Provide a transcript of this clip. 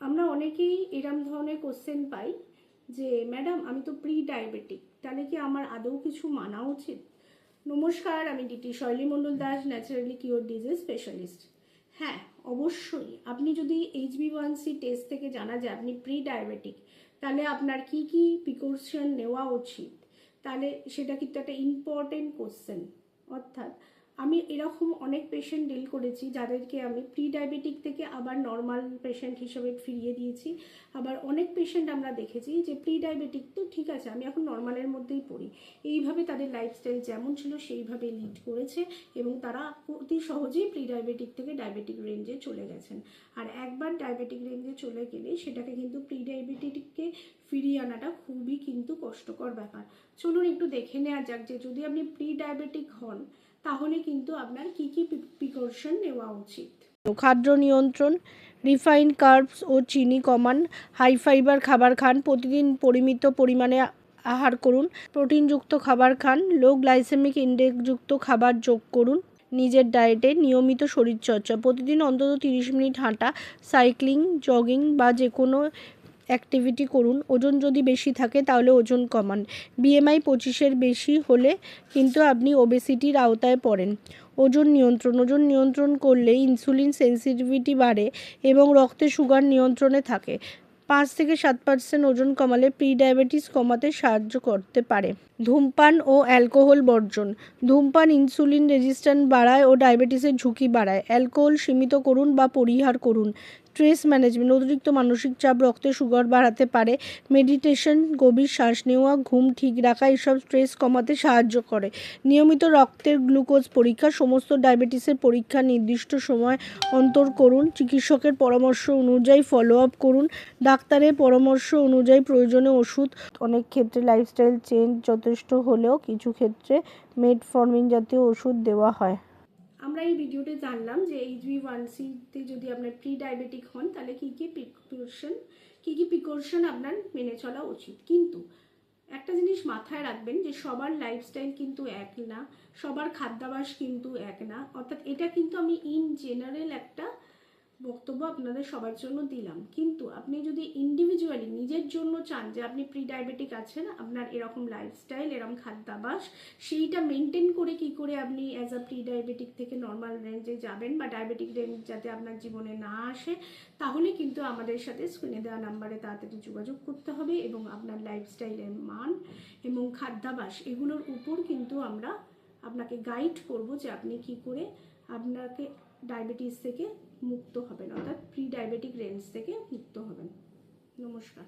আমরা অনেকেই এরম ধরনের কোশ্চেন পাই যে, ম্যাডাম, আমি তো প্রি ডায়াবেটিক তাহলে কি আমার আদৌ কিছু মানা উচিত? নমস্কার, আমি DT Shoily Mondal Das naturally cure disease specialist হ্যাঁ অবশ্যই। আপনি যদি এইচবি ওয়ান সি টেস্ট থেকে জানা যায় আপনি প্রি ডায়াবেটিক তাহলে আপনার কি কি প্রিকশন নেওয়া উচিত? তাহলে সেটা কিন্তু একটা ইম্পর্টেন্ট কোশ্চেন অর্থাৎ আমি এরকম অনেক পেশেন্ট ডিল করেছি যাদেরকে আমি প্রি ডায়াবেটিক থেকে আবার নর্মাল পেশেন্ট হিসেবে ফিরিয়ে দিয়েছি। আবার অনেক পেশেন্ট আমরা দেখেছি যে প্রি ডায়াবেটিক তো ঠিক আছে, আমি এখন নর্মালের মধ্যেই পড়ি। এইভাবে তাদের লাইফস্টাইল যেমন ছিল সেইভাবে লিড করেছে এবং তারা অতি সহজেই প্রি ডায়াবেটিক থেকে ডায়াবেটিক রেঞ্জে চলে গেছেন। আর একবার ডায়াবেটিক রেঞ্জে চলে গেলে সেটাকে কিন্তু প্রি ডায়াবেটিককে ফিরিয়ে আনাটা খুবই কিন্তু কষ্টকর ব্যাপার। চলুন একটু দেখে নেওয়া যাক যে যদি আপনি প্রি ডায়াবেটিক হন তাহলে কিন্তু আপনার কি কি প্রিকশন নেওয়া উচিত? খাদ্য নিয়ন্ত্রণ রিফাইন কার্বস ও চিনি কমান হাই ফাইবার খাবার খান, প্রতিদিন পরিমিত পরিমাণে আহার করুন, প্রোটিনযুক্ত খাবার খান লো গ্লাইসেমিক ইন্ডেক্সযুক্ত খাবার যোগ করুন, নিজের ডায়েটে নিয়মিত শরীরচর্চা, প্রতিদিন অন্তত তিরিশ মিনিট হাঁটা সাইক্লিং জগিং বা যে কোনো অ্যাক্টিভিটি করুন। ওজন যদি বেশি থাকে তাহলে ওজন কমান। বিএমআই পঁচিশের বেশি হলে কিন্তু আপনি ওবেসিটির আওতায় পড়েন। ওজন নিয়ন্ত্রণ। ওজন নিয়ন্ত্রণ করলে ইনসুলিন সেন্সিটিভিটি বাড়ে এবং রক্তে সুগার নিয়ন্ত্রণে থাকে। পাঁচ থেকে সাত পার্সেন্ট ওজন কমালে প্রি ডায়াবেটিস কমাতে সাহায্য করতে পারে। ধূমপান ও অ্যালকোহল বর্জন। ধূমপান ইনসুলিন রেজিস্ট্যান্ট বাড়ায় ও ডায়াবেটিসের ঝুঁকি বাড়ায়। অ্যালকোহল সীমিত করুন বা পরিহার করুন। স্ট্রেস ম্যানেজমেন্ট, অতিরিক্ত মানসিক চাপ, রক্তে সুগার বাড়াতে পারে, মেডিটেশন, গভীর শ্বাস নেওয়া, ঘুম ঠিক রাখা, এসব স্ট্রেস কমাতে সাহায্য করে। নিয়মিত রক্তের গ্লুকোজ পরীক্ষা, সমস্ত ডায়াবেটিসের পরীক্ষা নির্দিষ্ট সময় অন্তর করুন, চিকিৎসকের পরামর্শ অনুযায়ী ফলো আপ করুন, ডাক্তারের পরামর্শ অনুযায়ী প্রয়োজনে ওষুধ, অনেক ক্ষেত্রে লাইফস্টাইল চেঞ্জ যথেষ্ট হলেও কিছু ক্ষেত্রে মেডফর্মিন জাতীয় ওষুধ দেওয়া হয়। আমরা এই ভিডিওতে জানলাম যে এইচবি ওয়ান সিতে যদি আপনার প্রি ডায়াবেটিক হন, তাহলে কী কী প্রিকশন কী কী প্রিকশন আপনার মেনে চলা উচিত? কিন্তু একটা জিনিস মাথায় রাখবেন যে সবার লাইফস্টাইল কিন্তু এক না, সবার খাদ্যাভাস কিন্তু এক না। অর্থাৎ এটা কিন্তু আমি ইন জেনারেল একটা বক্তব্য আপনাদের সবার জন্য দিলাম। কিন্তু আপনি যদি ইন্ডিভিজুয়ালি নিজের জন্য চান যে আপনি প্রি ডায়াবেটিক আছেন, আপনার এরকম লাইফস্টাইল এরকম খাদ্যাভাস সেইটা মেনটেন করে কি করে আপনি অ্যাজ আ প্রি ডায়াবেটিক থেকে নর্মাল রেঞ্জে যাবেন বা ডায়াবেটিক রেঞ্জ যাতে আপনার জীবনে না আসে, তাহলে কিন্তু আমাদের সাথে স্ক্রিনে দেওয়া নাম্বারে তাড়াতাড়ি যোগাযোগ করতে হবে এবং আপনার লাইফস্টাইলের মান এবং খাদ্যাভ্যাস এগুলোর উপর কিন্তু আমরা আপনাকে গাইড করব যে আপনি কি করে আপনাকে ডায়াবেটিস থেকে মুক্ত হবেন অর্থাৎ প্রি ডায়াবেটিক রেঞ্জ থেকে মুক্ত হবেন। নমস্কার।